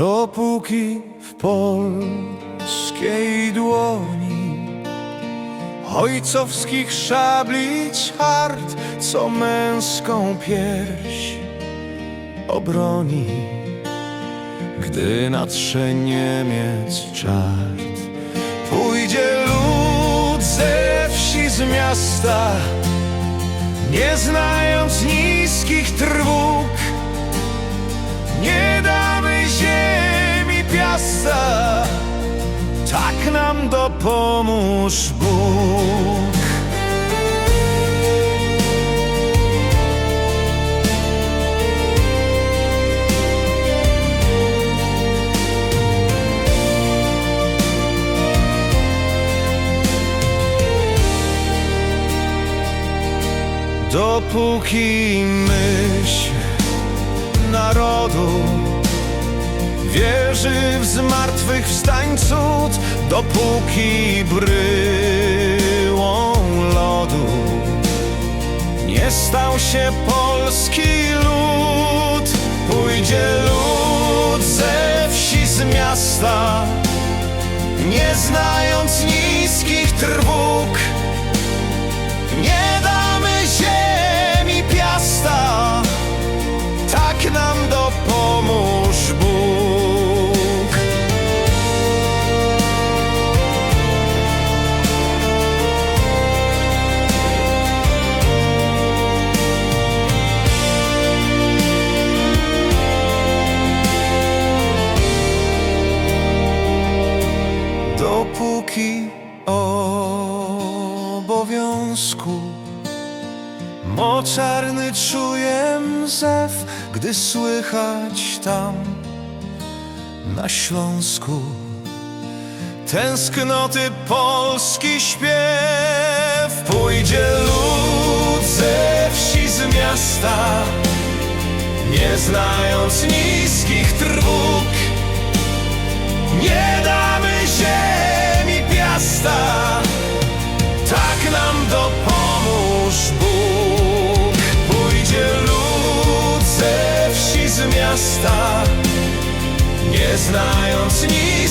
Dopóki w polskiej dłoni Ojcowskich szablic hart, co męską pierś obroni. Gdy natrze Niemiec czart Pójdzie lud ze wsi z miasta Nie znając niskich trwóg nam dopomóż Bóg. Dopóki myśl narodu Wierzy w zmartwychwstań cud Dopóki bryłą lodu. Nie stał się polski lud Pójdzie lud ze wsi z miasta Nie znając niskich trwóg Dopóki obowiązku Moczarny czuję zew, gdy słychać tam na Śląsku tęsknoty polski śpiew. Pójdzie lud ze wsi z miasta, nie znając niskich trwóg. Nie damy miasta, nie znając niskich